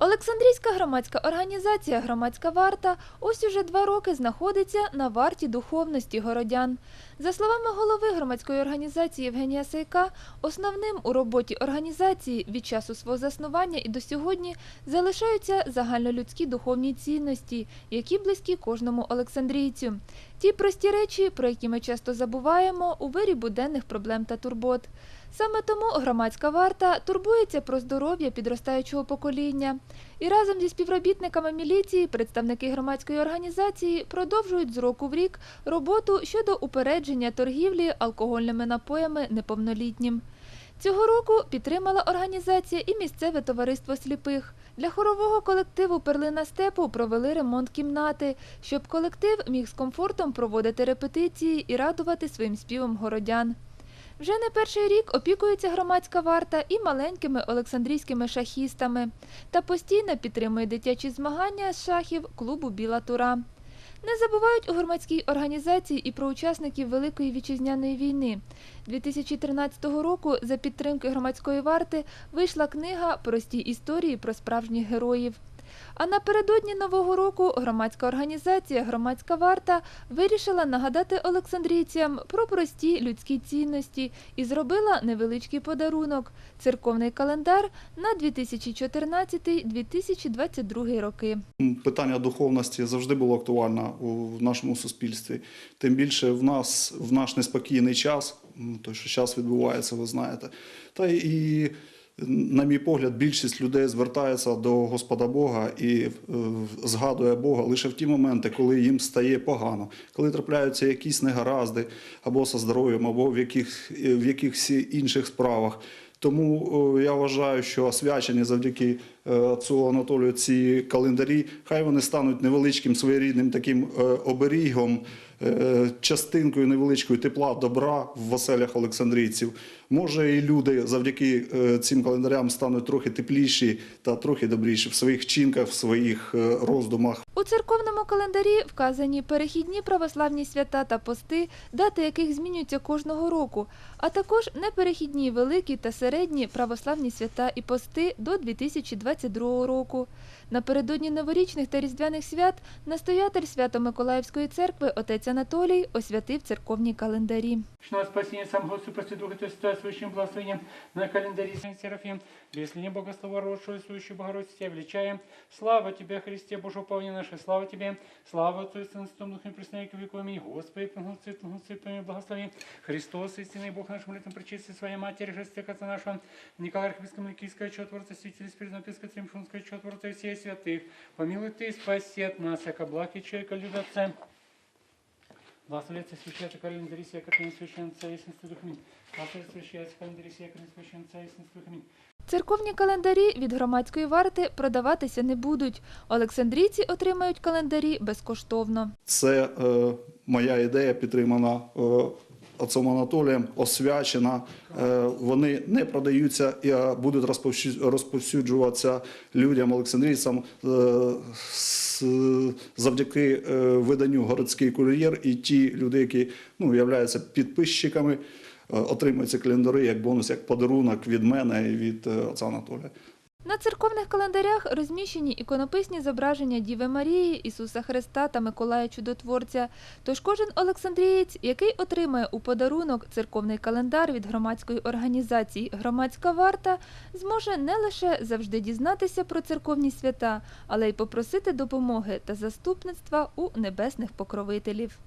Олександрійська громадська організація Громадська варта ось уже два роки знаходиться на варті духовності городян. За словами голови громадської організації Євгенія Сайка, основним у роботі організації від часу свого заснування і до сьогодні залишаються загальнолюдські духовні цінності, які близькі кожному олександрійцю. Ті прості речі, про які ми часто забуваємо у вирі буденних проблем та турбот. Саме тому громадська варта турбується про здоров'я підростаючого покоління. І разом зі співробітниками міліції представники громадської організації продовжують з року в рік роботу щодо упередження торгівлі алкогольними напоями неповнолітнім. Цього року підтримала організація і місцеве товариство сліпих. Для хорового колективу Перлина степу провели ремонт кімнати, щоб колектив міг з комфортом проводити репетиції і радувати своїм співом городян. Вже не перший рік опікується громадська варта і маленькими олександрійськими шахістами та постійно підтримує дитячі змагання з шахів клубу Біла Тура. Не забувають у громадській організації і про учасників Великої вітчизняної війни. 2013 року за підтримки громадської варти вийшла книга Прості історії про справжніх героїв. А напередодні нового року громадська організація Громадська варта вирішила нагадати олександрійцям про прості людські цінності і зробила невеличкий подарунок церковний календар на 2014-2022 роки. Питання духовності завжди було актуально у нашому суспільстві. Тим більше в нас в наш неспокійний час, той, що зараз відбувається, ви знаєте. Та і, на мій погляд, більшість людей звертається до Господа Бога і е, згадує Бога лише в ті моменти, коли їм стає погано, коли трапляються якісь негаразди або зі здоров'ям, або в яких, в якихось інших справах. Тому е, я вважаю, що освячені завдяки е, отцу Анатолію ці календарі, хай вони стануть невеличким своєрідним таким е, оберігом, частинкою невеличкою тепла, добра в оселях олександрійців. Може, і люди завдяки цим календарям стануть трохи тепліші та трохи добріші в своїх вчинках, в своїх роздумах. У церковному календарі вказані перехідні православні свята та пости, дати яких змінюються кожного року, а також неперехідні великі та середні православні свята і пости до 2022 року. Напередодні новорічних та різдвяних свят настоятель Свято-Миколаївської церкви отець Анатолій освятив церковні календарі. Что спасение сам Господь Духа Христа с высшим благословением на календаре Сан Серафим, Богослова сущую Богородицу тебя. Слава Тебе, Христе, Боже упование наше, слава Тебе, слава Отцу и Сыну и Святому Духу, пресная к веку. Аминь. Господи, помолодцы, помолодцы, помилуй, благослови. Христос, истинный Бог наш, молитвам причисти своей матери, Христе, Отца нашего, Николая Архипиского, Ликийского, Чотворца, Святителя, Спиридонопиского, Тримшунского, Чотворца и всех святых. Помилуй Ты, спаси от нас, яко благ и человека любятся. Благословляется священный календарь, яко ты не священный ясенство духами. Благословляется священный календарь, яко не священный ясенство духами. Церковні календарі від громадської варти продаватися не будуть. Олександрійці отримають календарі безкоштовно. Це е, моя ідея, підтримана е, отцом Анатолієм, освячена. Е, вони не продаються і будуть розповсю- розповсюджуватися людям, олександрійцям е, завдяки е, виданню городський кур'єр. І ті люди, які ну, являються підписчиками, е, отримують ці календари як бонус, як подарунок від мене і від е, отця Анатолія. На церковних календарях розміщені іконописні зображення Діви Марії, Ісуса Христа та Миколая Чудотворця. Тож кожен олександрієць, який отримає у подарунок церковний календар від громадської організації Громадська варта, зможе не лише завжди дізнатися про церковні свята, але й попросити допомоги та заступництва у небесних покровителів.